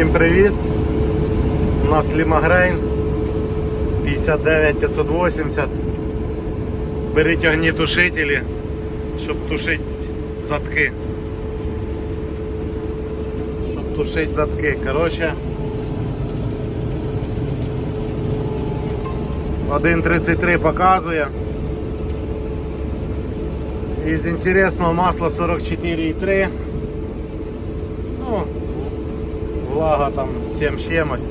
Всім привіт! У нас Лімагрейн 59580. Беріть огнітушителі, щоб тушити задки. Щоб тушити затки, Коротше 1.33 показує. Із інтересного масла 44,3 Лага там 7 чимось.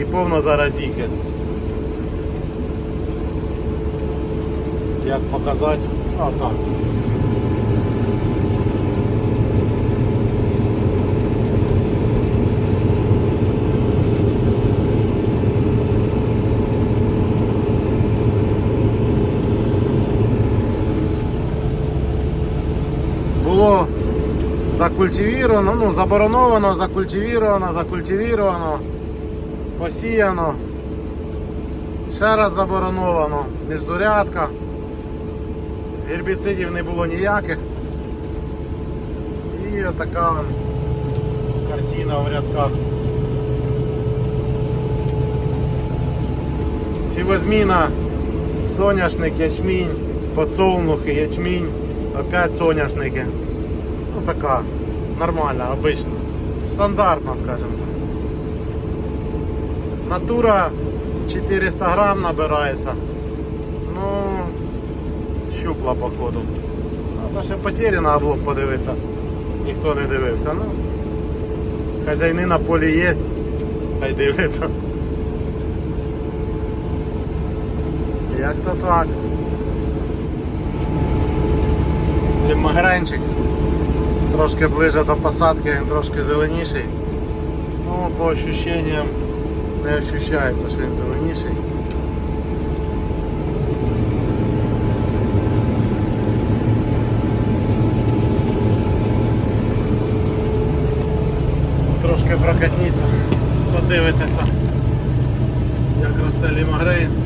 І повно зараз їхати. Як показати? А так. закультивіровано, ну, забороновано, закультивіровано, закультивіровано, посіяно, ще раз забороновано, міждурядка, гербіцидів не було ніяких. І така картина в рядках. Сівозміна, соняшник, ячмінь, подсолнухи, ячмінь, опять соняшники. Ну така нормально, обично. Стандартно, скажем так. Натура 400 грамм набирається. Ну, щупла походу. Треба ще потері на облог подивитися. Ніхто не дивився. Ну, Хазяйни на полі є, хай дивиться. Як то так? Лімагранчик трошки ближе до посадки, він трошки зеленіший. Ну, по ощущенням не ощущається, що він зеленіший. Трошки прокатніться, подивитися, як росте лімагрейн.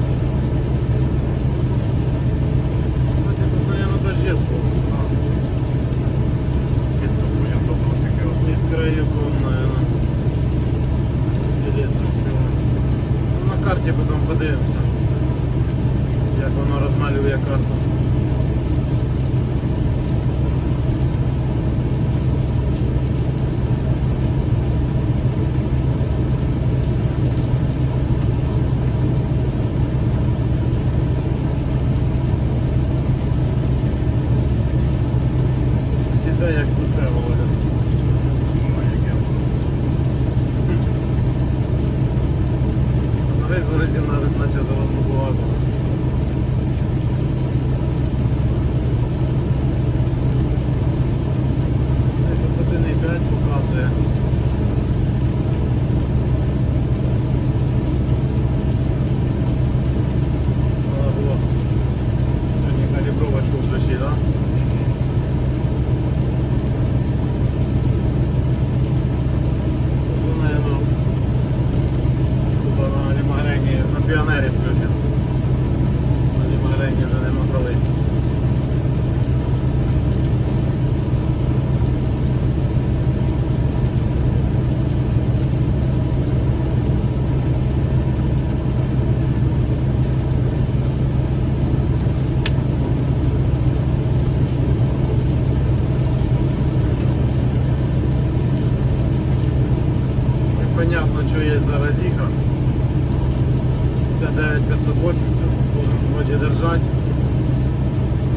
сьогодні держати.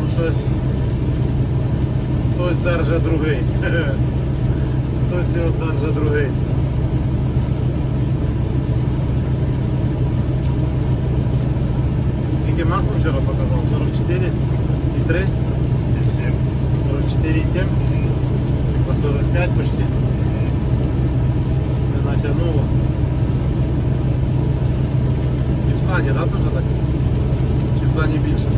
Ну щось хтось держить другий. Хтось його держить другий. Скільки масло вчора показав? 44 і 3? 44 і 7? По 45 почти. Не натягнуло. И в саде, да, тоже так? за не більше.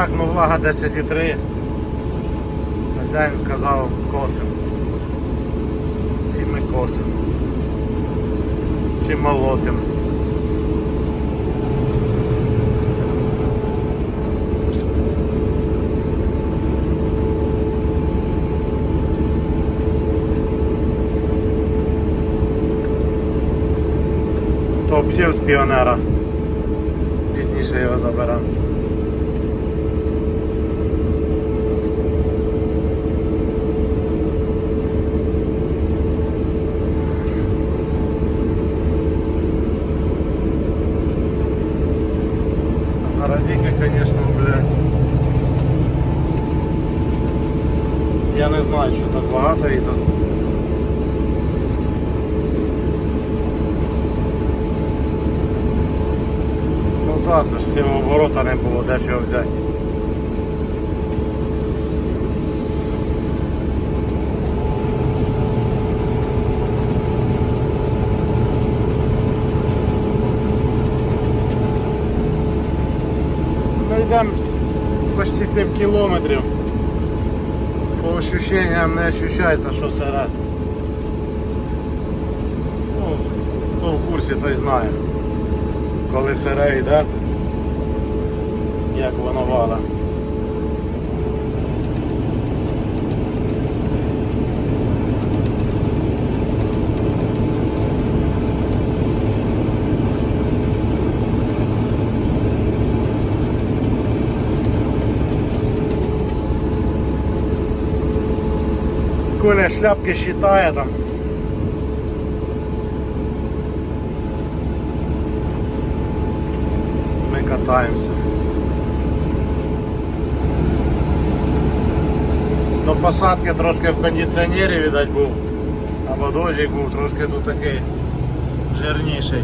Знаю як, ну влага 10,3. Хазяїн сказав косим. І ми косим. Чи молотим. Псів з піонера. Пізніше його заберемо. Заразіки, звісно, блядь. Я не знаю, що так багато і тут. Ну це оборота не було, де ж його взяти. Йдемо почти 7 кілометрів. По ощущениям не ощущається, що сире. Ну, хто в курсі, той знає. Коли сире йде, як воно вала. Коля шляпки считає там. Ми катаємося. До посадки трошки в кондиціонері, видать, був. Або дощик був трошки тут такий жирніший.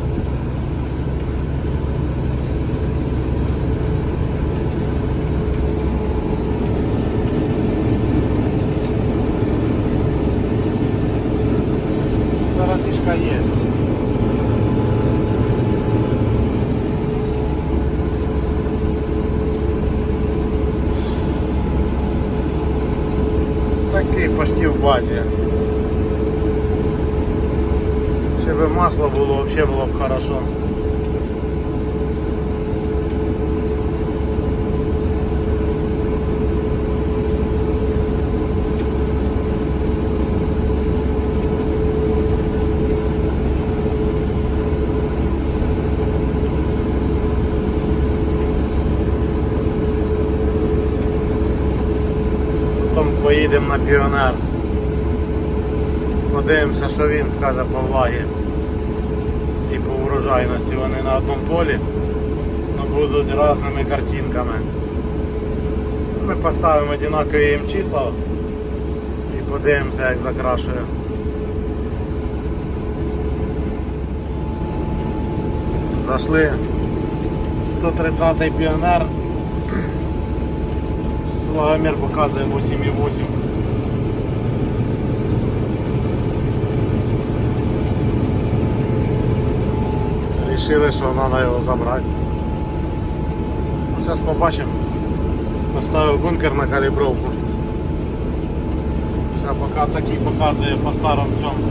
Заразишка є. Такий базі. Ще би масло було, взагалі було б хорошо. Поїдемо на піонер. Подивимося, що він скаже по влагі і по урожайності. Вони на одному полі але будуть різними картинками. Ми поставимо однакові їм числа і подивимося, як закрашує. Зайшли 130-й піонер. Влагомір показує 8,8. Рішили, що треба його забрати. Зараз побачимо. Поставив бункер на калібровку. Ще поки такий показує по старому цьому.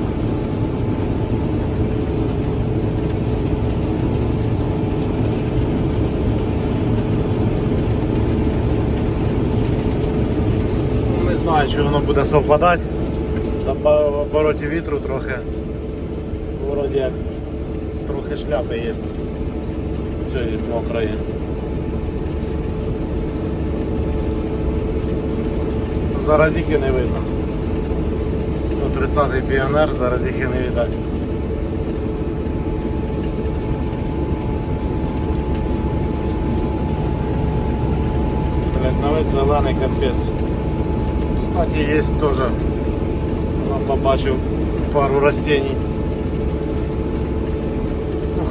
Ну, Не знаю, чи воно буде совпадати. По- обороті вітру трохи. Вроді як трохи шляпи є. Цієї мокрої. Ну, Зараз їх і не видно. 130-й піонер, зараз їх і не видать. Блять, навіть зелений капець. Кстати, є теж. Ну, побачив пару растений.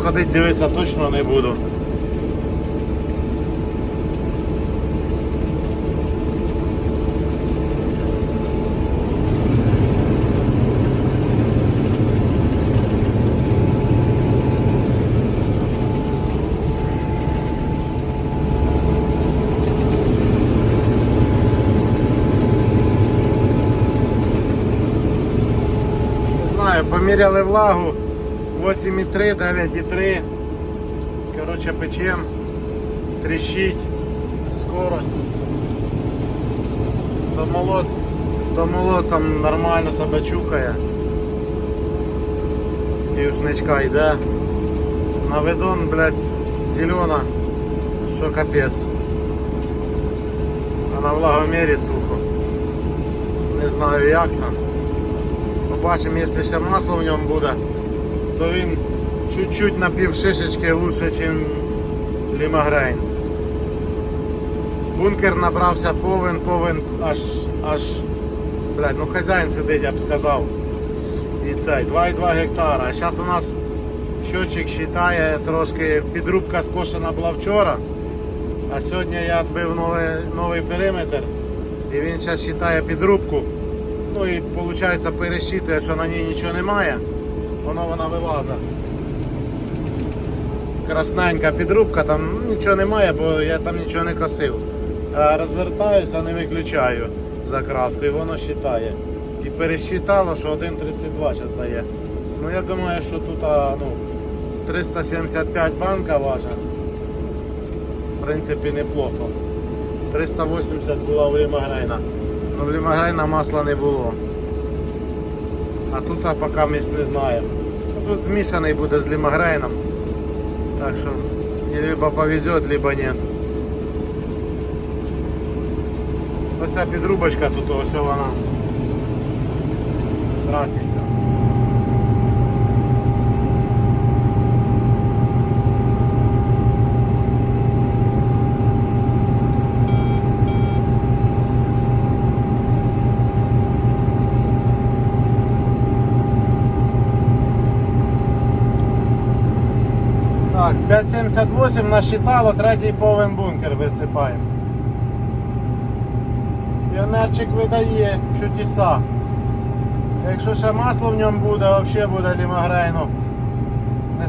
ходити дивитися точно не буду. Поміряли влагу, 8,3, 9,3. Коротше, печем, тріщить, скорость. Домолот, домолот там нормально себе чухає. Юшничка йде. На видон, блядь, зелена, що капець. А на влагомірі сухо. Не знаю як це. Побачимо, якщо ще масло в ньому буде, то він чуть-чуть на пів шишечки лучше, ніж лімагрейн. Бункер набрався повен, повен, аж, аж, блядь, ну хазяїн сидить, я б сказав. І цей, 2,2 гектара. А зараз у нас щотчик вважає трошки, підрубка скошена була вчора. А сьогодні я відбив новий, новий периметр. І він зараз вважає підрубку. Ну і виходить пересчитує, що на ній нічого немає. Воно вона вилазить. Красненька підрубка, там нічого немає, бо я там нічого не косив. Розвертаюся, не виключаю закраску і воно вважає. І пересчитало, що 1,32 зараз дає. Ну я думаю, що тут ну, 375 банка важа. В принципі, неплохо. 380 була у Лімагрейна. Ну в Лімагрейна масла не було. А тут а, поки ми не знаємо. Ну, Тут змішаний буде з Лімагрейном. Так що і либо повезет, либо нет. Оця підрубочка тут ось вона. Красненька. 5,78 насчитало, третій повен бункер висипаємо. Піонерчик видає чудеса. Якщо ще масло в ньому буде, взагалі буде лімагрейну не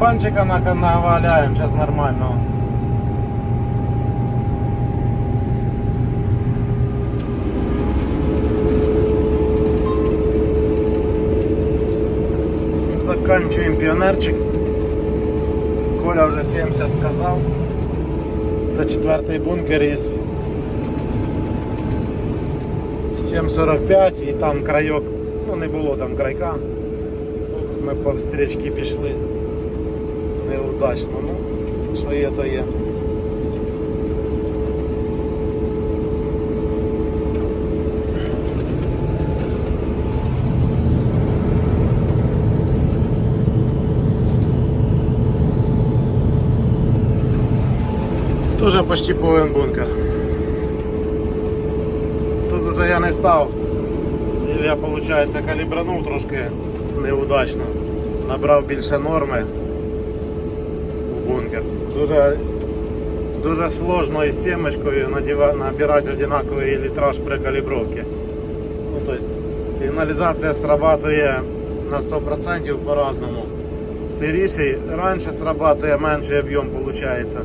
сладко. Ще й кабанчика на- наваляємо, зараз нормально. Заканчуємо піонерчик. Коля вже 70 сказав. Це четвертий бункер із 7.45 і там крайок, ну не було там крайка. Ми по встрічці пішли. Неудачно, ну, що є, то є. Тоже почти повен бункер. Тут уже я не став. Я, виходить, калібранув трошки неудачно. Набрав більше норми Дуже, дуже сложно із сімочкою набирати одинаковий літраж при калібровці. Ну, тобто, сигналізація срабатує на 100% по-разному. Сиріший раніше срабатує, менший об'єм виходить.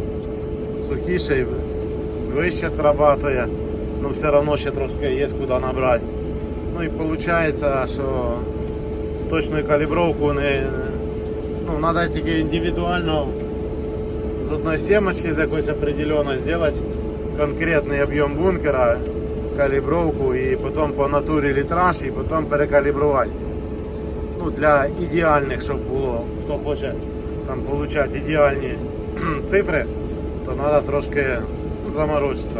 Сухіший вище срабатує, ну все одно ще трошки є куди набрати. Ну і виходить, що точну калібровку не. Ну, треба тільки індивідуально з одної сімочки з якоїсь определенної зробити конкретний об'єм бункера, калібровку і потім по натурі літраж і потім перекалібрувати. Ну, для ідеальних, щоб було, хто хоче там отримати ідеальні кхм, цифри, то треба трошки, ну, заморочиться.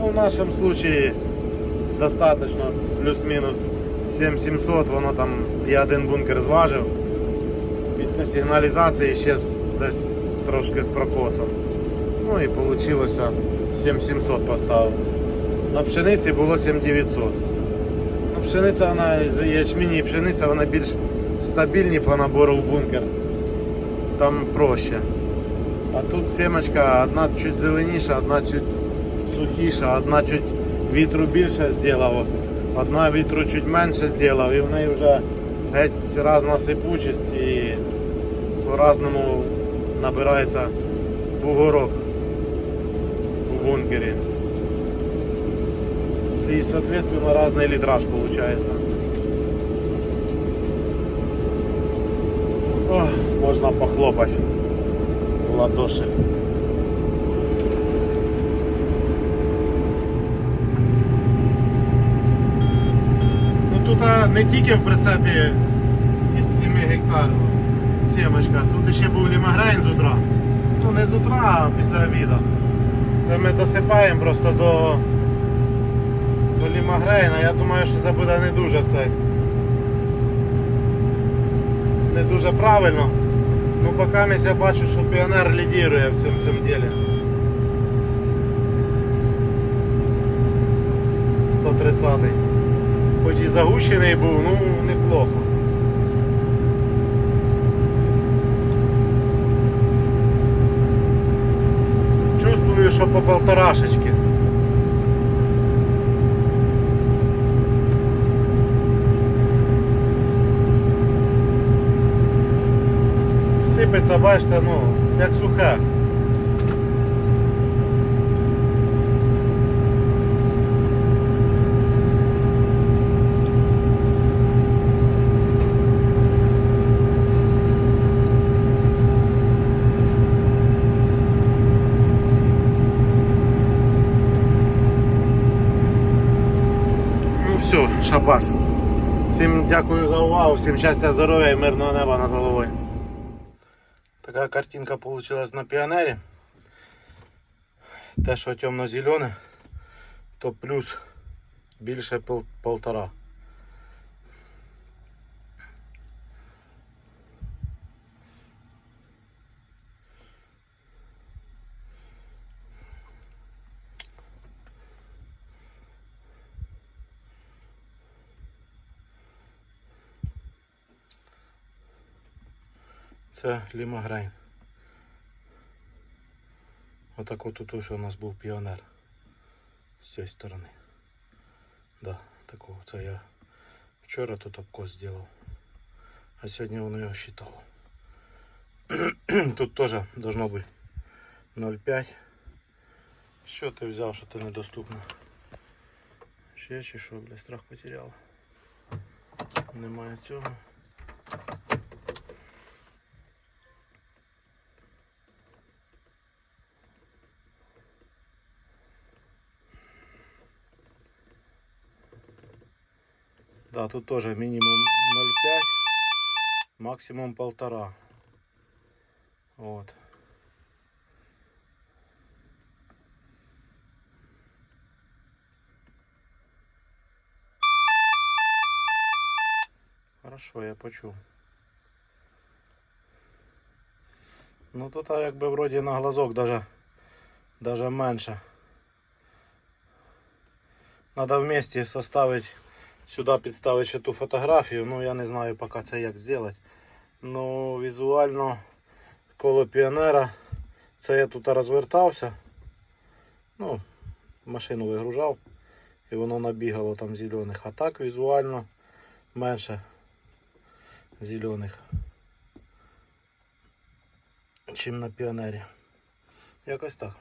Ну, в нашому случае достаточно плюс-мінус 7700, воно там я один бункер зважив. Після сигналізації ще з- десь трошки з прокосом. Ну і вийшло 7700 поставив. На пшениці було 7900. Ну, пшениця вона з ячміні і пшениця вона більш стабільні по набору в бункер. Там проще. А тут семечка одна чуть зеленіша, одна чуть сухіша, одна чуть вітру більше зробила, одна вітру чуть менше зробила, і в неї вже геть різна сипучість і по-разному набирається бугорок в бункері. И, соответственно, разный литраж получается. Ох, можно похлопать в ладоши. Ну тут не тільки в прицепі із 7 гектарів сімочка, тут ще був лімагрейн з утра. Ну не з утра, а після обіду. Це ми досипаємо просто до, до лімагрейна. Я думаю, що це буде не дуже цей. Не дуже правильно. Ну поки я бачу, що піонер лідірує в цьому, цьому ділі. 130-й. Хоч і загущений був, ну неплохо. Що по полторашечки. Сипеться, бачите, ну, як сухе. Ну шабас. Всім дякую за увагу, всім щастя, здоров'я і мирного неба над головою. Така картинка вийшла на піонері. Те, що темно-зелене, то плюс більше пол- Це лімагрейн. Отак от тут ось у нас був піонер. З цієї сторони. Да, такого. Це я вчора тут обкос зробив. А сьогодні воно його считав. Тут теж должно бути 0,5. Що ти взяв, що ти недоступно? Ще чи що, бля, страх потеряв. Немає цього. Да, тут тоже минимум 0,5, максимум полтора. Вот. Хорошо, я почув. Ну тут а, якби вроді на глазок даже, даже менше. Надо вместе составить сюди підставити ще ту фотографію. Ну я не знаю поки це як зробити. Ну візуально коло піонера. Це я тут розвертався. Ну, машину вигружав і воно набігало там зелених. А так візуально менше зелених, чим на піонері. Якось так.